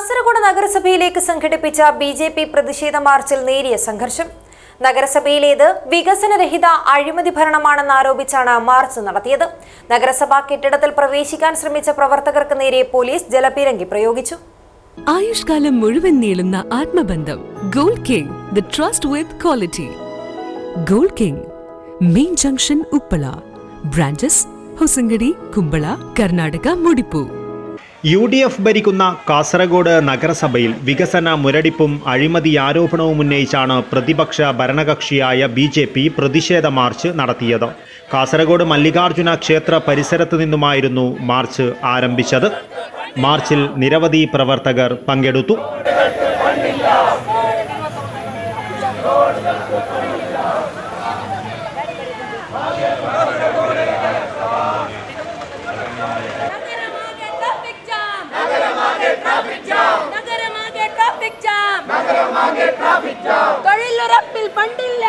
കാസർഗോഡ് നഗരസഭയിലേക്ക് സംഘടിപ്പിച്ച B J P പ്രതിഷേധ മാർച്ചിൽ നേരിയ സംഘർഷം. നഗരസഭയിലേത് വികസനരഹിത അഴിമതി ഭരണമാണെന്ന് ആരോപിച്ചാണ് മാർച്ച് നടത്തിയത്. നഗരസഭാ കെട്ടിടത്തിൽ പ്രവേശിക്കാൻ ശ്രമിച്ച പ്രവർത്തകർക്ക് നേരെ പോലീസ് ജലപീരങ്കി പ്രയോഗിച്ചു. ആയുഷ്കാലം മുഴുവൻ നീളുന്ന ആത്മബന്ധം Gold King the trust with quality Gold King main junction Uppala branches Hosangadi Kumbala Karnataka മുടിപ്പു. U D F ഭരിക്കുന്ന കാസർഗോഡ് നഗരസഭയിൽ വികസന മുരടിപ്പും അഴിമതി ആരോപണവും ഉന്നയിച്ചാണ് പ്രതിപക്ഷ ഭരണകക്ഷിയായ ബി ജെ പി പ്രതിഷേധ മാർച്ച് നടത്തിയത്. കാസർഗോഡ് മല്ലികാർജുന ക്ഷേത്ര പരിസരത്തു നിന്നുമായിരുന്നു മാർച്ച് ആരംഭിച്ചത്. മാർച്ചിൽ നിരവധി പ്രവർത്തകർ പങ്കെടുത്തു. തൊഴിലുറപ്പിൽ പണ്ടില്ല.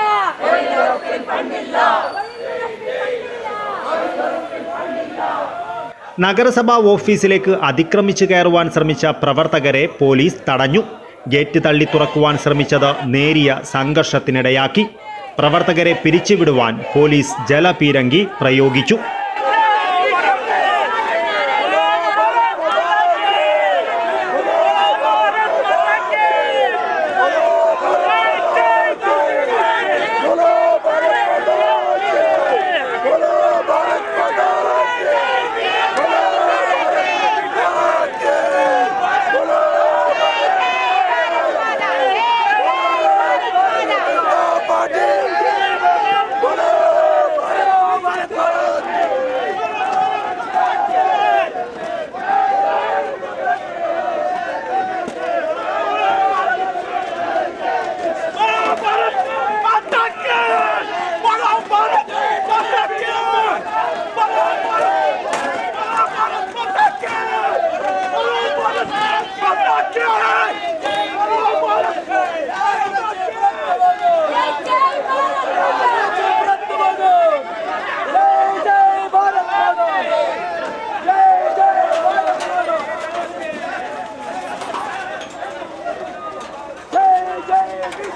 നഗരസഭാ ഓഫീസിലേക്ക് അതിക്രമിച്ചു കയറുവാൻ ശ്രമിച്ച പ്രവർത്തകരെ പോലീസ് തടഞ്ഞു. ഗേറ്റ് തള്ളി തുറക്കുവാൻ ശ്രമിച്ചത് നേരിയ സംഘർഷത്തിനിടയാക്കി. പ്രവർത്തകരെ പിരിച്ചുവിടുവാൻ പോലീസ് ജലപീരങ്കി പ്രയോഗിച്ചു.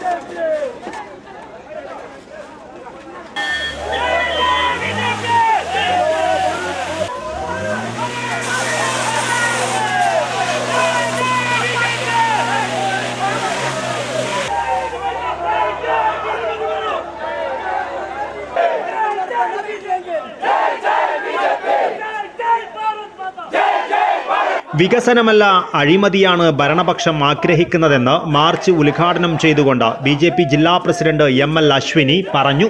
Thank you. വികസനമല്ല അഴിമതിയാണ് ഭരണപക്ഷം ആഗ്രഹിക്കുന്നതെന്ന് മാർച്ച് ഉദ്ഘാടനം ചെയ്തുകൊണ്ട് ബി ജെ പി ജില്ലാ പ്രസിഡന്റ് എം എൽ അശ്വിനി പറഞ്ഞു.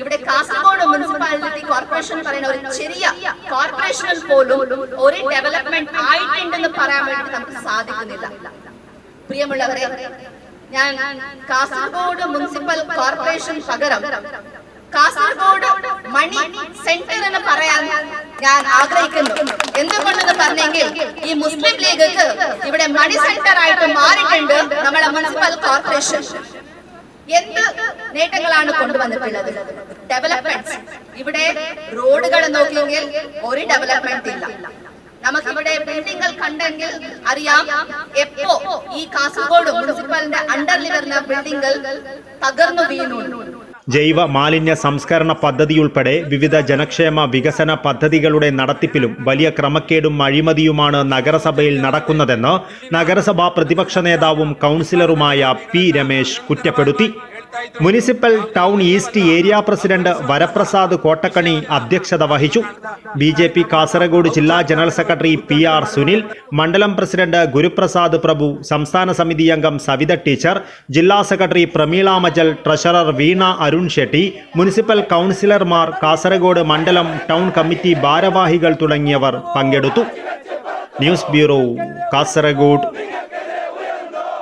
ഇവിടെ കാസർഗോഡ് മുനിസിപ്പാലിറ്റി കോർപ്പറേഷൻ പറയുന്ന ഒരു ചെറിയ കോർപ്പറേഷനിൽ പോലും ഒരു ഡെവലപ്മെന്റ് ആയിട്ടുണ്ടെന്ന് പറയാൻ വേണ്ടി നമുക്ക് സാധിക്കുന്നില്ല. പ്രിയമുള്ളവരെ ഞാൻ കാസർഗോഡ് മുനിസിപ്പൽ കോർപ്പറേഷൻ പകരം കാസർഗോഡ് മണി സെന്റർ എന്ന് പറയാൻ ഞാൻ ആഗ്രഹിക്കുന്നു. എന്തുകൊണ്ടെന്ന് പറഞ്ഞെങ്കിൽ ഈ മുസ്ലിം ലീഗിക്ക് ഇവിടെ മണി സെന്റർ ആയിട്ട് മാറിയിട്ടുണ്ട് നമ്മുടെ മുനിസിപ്പൽ കോർപ്പറേഷൻ എന്ത് നേട്ടങ്ങളാണ് കൊണ്ടുവന്നിട്ടുള്ളത്? ഡെവലപ്മെന്റ് ഇവിടെ റോഡുകൾ നോക്കിയെങ്കിൽ ഒരു ഡെവലപ്മെന്റ് ഇല്ല. നമുക്കിവിടെ ബിൽഡിങ്ങൾ കണ്ടെങ്കിൽ അറിയാം എപ്പോ ഈ കാസർഗോഡ് മുനിസിപ്പലിന്റെ അണ്ടറിൽ വരുന്ന ബിൽഡിങ്ങുകൾ തകർന്നു വീണു. ജൈവ മാലിന്യ സംസ്കരണ പദ്ധതിയുൾപ്പെടെ വിവിധ ജനക്ഷേമ വികസന പദ്ധതികളുടെ നടത്തിപ്പിലും വലിയ ക്രമക്കേടും അഴിമതിയുമാണ് നഗരസഭയിൽ നടക്കുന്നതെന്ന് നഗരസഭാ പ്രതിപക്ഷ നേതാവും കൗൺസിലറുമായ പി രമേശ് കുറ്റപ്പെടുത്തി. Municipal town east area president Varaprasad Kottakkani അധ്യക്ഷത വഹിച്ചു. ബി ജെ പി കാസർഗോഡ് ജില്ലാ general secretary P R Sunil മണ്ഡലം പ്രസിഡന്റ് ഗുരുപ്രസാദ് പ്രഭു സംസ്ഥാന സമിതി അംഗം സവിത ടീച്ചർ ജില്ലാ secretary Pramila Majal treasurer Veena Arun Shetty municipal കൗൺസിലർമാർ കാസർഗോഡ് മണ്ഡലം ടൗൺ കമ്മിറ്റി ഭാരവാഹികൾ തുടങ്ങിയവർ പങ്കെടുത്തു. News bureau Kasaragod.